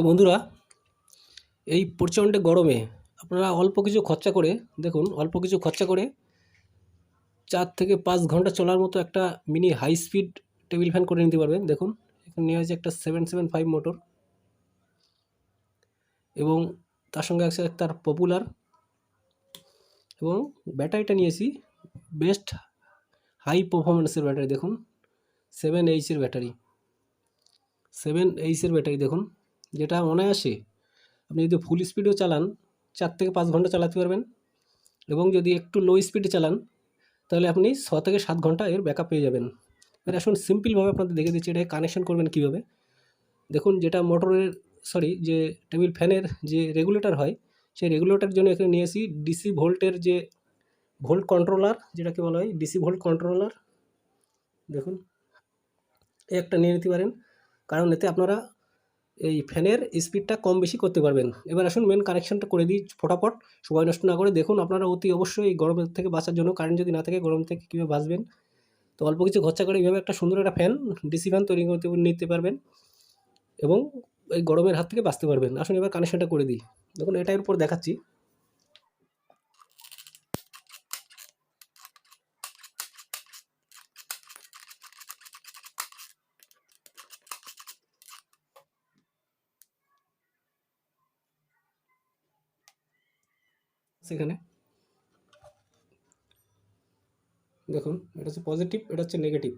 তো বন্ধুরা, এই প্রচণ্ড গরমে আপনারা অল্প কিছু খরচা করে, দেখুন, অল্প কিছু খরচা করে চার থেকে পাঁচ ঘণ্টা চলার মতো একটা mini high speed table fan করে নিতে পারবেন। দেখুন, এখানে নেওয়া হয়েছে একটা সেভেন সেভেন ফাইভ মোটর এবং তার সঙ্গে আছে তার পপুলার এবং ব্যাটারিটা নিয়েছি বেস্ট হাই পারফরমেন্সের ব্যাটারি। দেখুন সেভেন এইচের ব্যাটারি সেভেন এইচের ব্যাটারি, দেখুন। যেটা অনায়াসে আপনি যদি ফুল স্পিডেও চালান, চার থেকে পাঁচ ঘণ্টা চালাতে পারবেন এবং যদি একটু লো স্পিডে চালান, তাহলে আপনি ছ থেকে সাত ঘণ্টা এর ব্যাকআপ পেয়ে যাবেন। এবার আসুন সিম্পলভাবে আপনাদের দেখে দিচ্ছি, এটা কানেকশন করবেন কীভাবে। দেখুন যেটা মোটরের সরি যে টেবিল ফ্যানের যে রেগুলেটর হয়, সেই রেগুলেটরের জন্য এখানে নিয়ে আসি ডিসি ভোল্টের যে ভোল্ট কন্ট্রোলার যেটাকে বলা হয় ডিসি ভোল্ট কন্ট্রোলার দেখুন একটা নিয়ে নিতে পারেন। কারণ এতে আপনারা এই ফ্যানের স্পিডটা কম বেশি করতে পারবেন। এবার আসুন মেন কানেকশনটা করে দিই ফটাফট। সময় নষ্ট না করে দেখুন আপনারা অতি অবশ্যই এই গরমের থেকে বাঁচার জন্য কারেন্ট যদি না থাকে গরম থেকে কীভাবে বাঁচবেন। তো অল্প কিছু খরচা করে এইভাবে একটা সুন্দর একটা ফ্যান ডিসি ফ্যান তৈরি করতে নিতে পারবেন এবং এই গরমের হাত থেকে বাঁচতে পারবেন। আসুন এবার কানেকশনটা করে দিই। দেখুন এটার উপর দেখাচ্ছি। সেখানে দেখুন এটা হচ্ছে পজিটিভ এটা হচ্ছে নেগেটিভ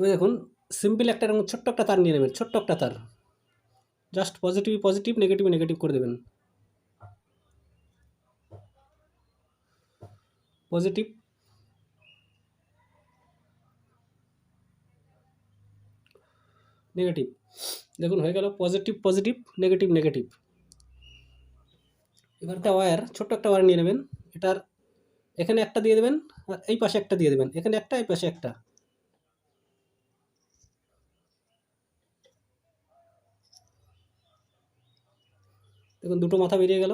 এবার দেখুন সিম্পল একটা এরকম ছোট্ট একটা তার নিয়ে নেবেন, ছোট্ট একটা তার। Just positive positive negative negative করে দেবেন। পজিটিভ নেগেটিভ দেখুন, হয়ে গেল পজিটিভ পজিটিভ নেগেটিভ নেগেটিভ এবার একটা ওয়্যার ছোট্ট একটা ওয়্যার নিয়ে নেবেন। এটার এখানে একটা দিয়ে দেবেন, আর এই পাশে একটা দিয়ে দেবেন। এখানে একটা, এই পাশে একটা। দেখুন, দুটো মাথা বেরিয়ে গেল।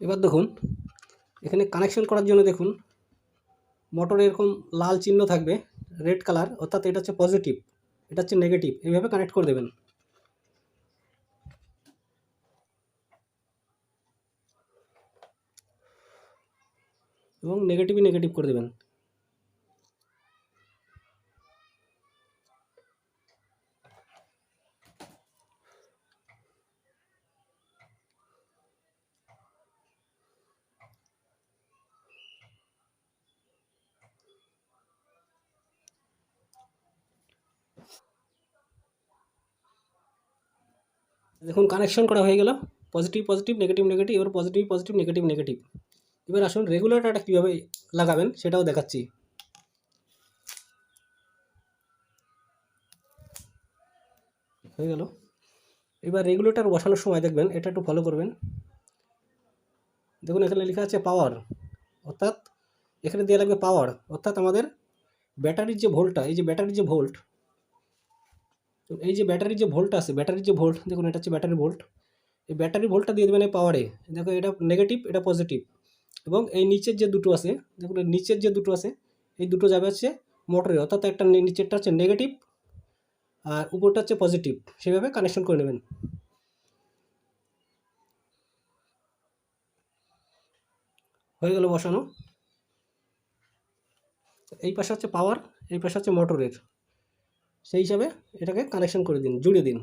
এবার দেখুন, এখানে কানেকশন করার জন্য দেখুন মোটরে এরকম লাল চিহ্ন থাকবে রেড কালার অর্থাৎ এটা হচ্ছে পজিটিভ এটা হচ্ছে নেগেটিভ এইভাবে কানেক্ট করে দেবেন। এবং নেগেটিভই নেগেটিভ করে দেবেন। দেখুন কানেকশন করা হয়ে গেল। পজিটিভ পজিটিভ নেগেটিভ নেগেটিভ এবার পজিটিভ পজিটিভ নেগেটিভ নেগেটিভ এবার আসুন রেগুলেটরটা কীভাবে লাগাবেন সেটাও দেখাচ্ছি। হয়ে গেল। এবার রেগুলেটর বসানোর সময় দেখবেন, এটা একটু ফলো করবেন। দেখুন, এখানে লেখা আছে পাওয়ার অর্থাৎ এখানে দেওয়া লাগবে পাওয়ার অর্থাৎ আমাদের ব্যাটারির যে ভোল্টটা এই যে ব্যাটারির যে ভোল্ট তো এই যে ব্যাটারির যে ভোল্ট আছে, ব্যাটারির যে ভোল্ট, দেখুন এটা হচ্ছে ব্যাটারি ভোল্ট। এই ব্যাটারি ভোল্টটা দিয়ে দেবেন এই পাওয়ারে দেখো এটা নেগেটিভ এটা পজিটিভ এবং এই নিচের যে দুটো আছে, দেখুন নিচের যে দুটো আছে, এই দুটো যাবে হচ্ছে মোটরে অর্থাৎ একটা নিচেরটা হচ্ছে নেগেটিভ আর উপরটা হচ্ছে পজিটিভ সেভাবে কানেকশন করে নেবেন। হয়ে গেল বসানো। এই পাশে হচ্ছে পাওয়ার এই পাশে হচ্ছে মোটরের সেই হিসাবে এটাকে কানেকশন করে দিন জুড়ে দিন।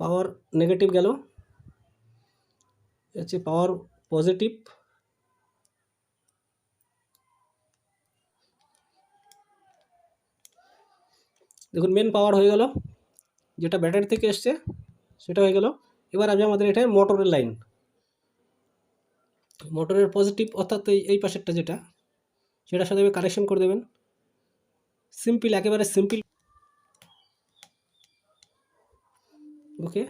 পাওয়ার নেগেটিভ গেল। হচ্ছে পাওয়ার পজিটিভ দেখুন মেন পাওয়ার হয়ে গেল। যেটা ব্যাটারি থেকে এসছে, সেটা হয়ে গেল। এবার আসবে আমাদের এটা মোটরের লাইন মোটরের পজিটিভ অর্থাৎ এই পাশেরটা যেটা, সেটার সাথে কানেকশন করে দেবেন। সিম্পল একেবারে সিম্পল ওকে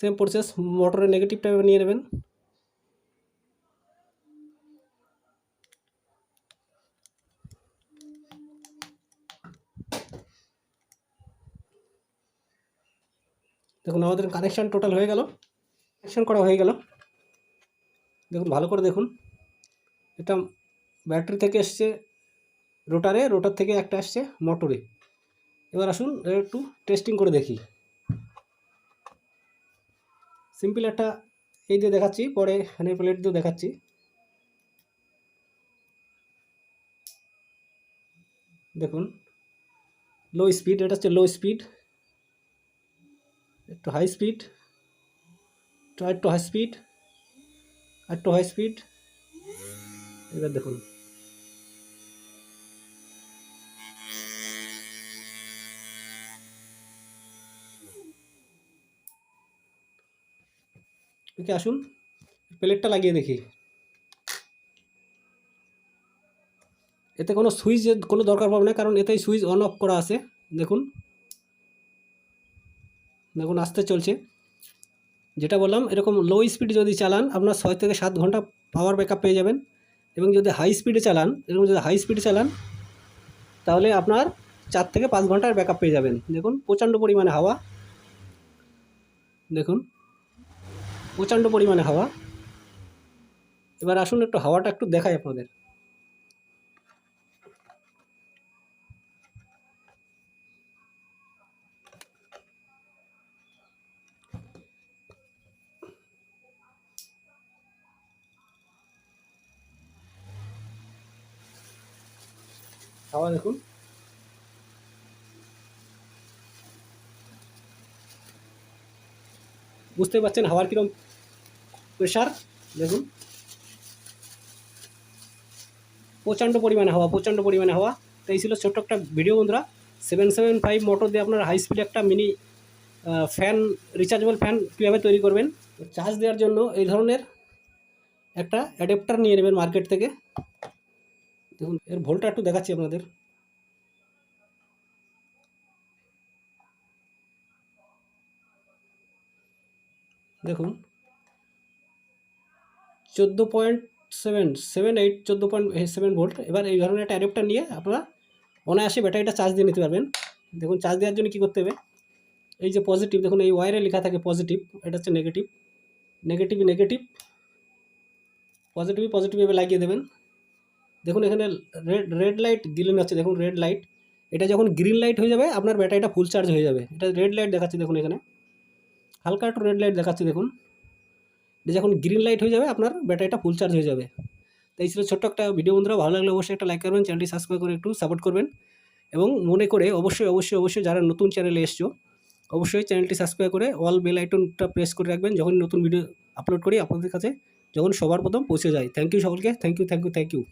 সেম প্রসেস মোটরের নেগেটিভটা নিয়ে নেবেন। দেখুন, আমাদের কানেকশান টোটাল হয়ে গেল। কানেকশান করা হয়ে গেল। দেখুন, ভালো করে দেখুন। এটা ব্যাটারি থেকে এসছে রোটারে রোটার থেকে একটা আসছে মোটরে এবার আসুন, একটু টেস্টিং করে দেখি। সিম্পল একটা এই দিয়ে দেখাচ্ছি, পরে হ্যান্ডেল প্লেট দিয়ে দেখাচ্ছি। দেখুন লো স্পিড এটা হচ্ছে লো স্পিড একটু হাই স্পিড একটু হাই স্পিড একটু হাই স্পিড এবার দেখুন। ওকে, আসুন। প্লেটটা লাগিয়ে দেখি। এতে কোনো সুইচ, কোনো দরকার পড়বে না, কারণ এতেই সুইচ অন অফ করা আছে। দেখুন। দেখুন, আসতে চলছে। যেটা বললাম, এরকম লো স্পিডে যদি চালান, আপনার ছয় থেকে সাত ঘণ্টা পাওয়ার ব্যাকআপ পেয়ে যাবেন। এবং যদি হাই স্পিডে চালান, এরকম যদি হাই স্পিডে চালান, তাহলে আপনার চার থেকে পাঁচ ঘণ্টার ব্যাকআপ পেয়ে যাবেন। দেখুন, প্রচণ্ড পরিমাণে হাওয়া। দেখুন, প্রচণ্ড পরিমাণে হাওয়া। এবার আসুন, একটু হাওয়াটা একটু দেখাই আপনাদের। হাওয়া দেখুন। বুঝতে পারছেন হাওয়ার কীরকম প্রেশার দেখুন। প্রচণ্ড পরিমাণে হাওয়া, প্রচণ্ড পরিমাণে হাওয়া। তো এই ছিল ছোট্ট একটা ভিডিও বন্ধুরা। সেভেন সেভেন ফাইভ মোটর দিয়ে আপনার হাই স্পিডে একটা মিনি ফ্যান রিচার্জেবল ফ্যান কীভাবে তৈরি করবেন? চার্জ দেওয়ার জন্য এই ধরনের একটা অ্যাডাপ্টার নিয়ে নেবেন মার্কেট থেকে। দেখুন, এর ভোল্টটা একটু দেখাচ্ছি আপনাদের। দেখুন, চোদ্দ পয়েন্ট সেভেন সেভেন এইট, চোদ্দ পয়েন্ট সেভেন ভোল্ট। এবার এই ধরনের একটা অ্যাডাপ্টার নিয়ে আপনারা অনায়াসে ব্যাটারিটা চার্জ দিয়ে নিতে পারবেন। দেখুন, চার্জ দেওয়ার জন্য কী করতে হবে? এই যে পজিটিভ দেখুন, এই ওয়ারে লেখা থাকে পজিটিভ এটা হচ্ছে negative negative negative positive positive এভাবে লাগিয়ে দেবেন। দেখুন এখানে রেড রেড লাইট গ্রিন আছে দেখুন রেড লাইট এটা যখন গ্রিন লাইট হয়ে যাবে, আপনার ব্যাটারিটা ফুল চার্জ হয়ে যাবে। এটা রেড লাইট দেখাচ্ছে দেখুন এখানে। হালকা একটু রেড লাইট দেখাচ্ছে দেখুন। এটা যখন গ্রিন লাইট হয়ে যাবে, আপনার ব্যাটারিটা ফুল চার্জ হয়ে যাবে। তাই ছিল ছোট্ট একটা ভিডিও বন্ধুরা, ভালো লাগলে অবশ্যই একটা লাইক করবেন চ্যানেলটি সাবস্ক্রাইব করে একটু সাপোর্ট করবেন। এবং মনে করে অবশ্যই অবশ্যই অবশ্যই যারা নতুন চ্যানেলে এসছো, অবশ্যই চ্যানেলটি সাবস্ক্রাইব করে অল বেল আইটনটা প্রেস করে রাখবেন। যখন নতুন ভিডিও আপলোড করি, আপনাদের কাছে যখন সবার প্রথম পৌঁছে যায়। থ্যাংক ইউ সকলকে thank you thank you thank you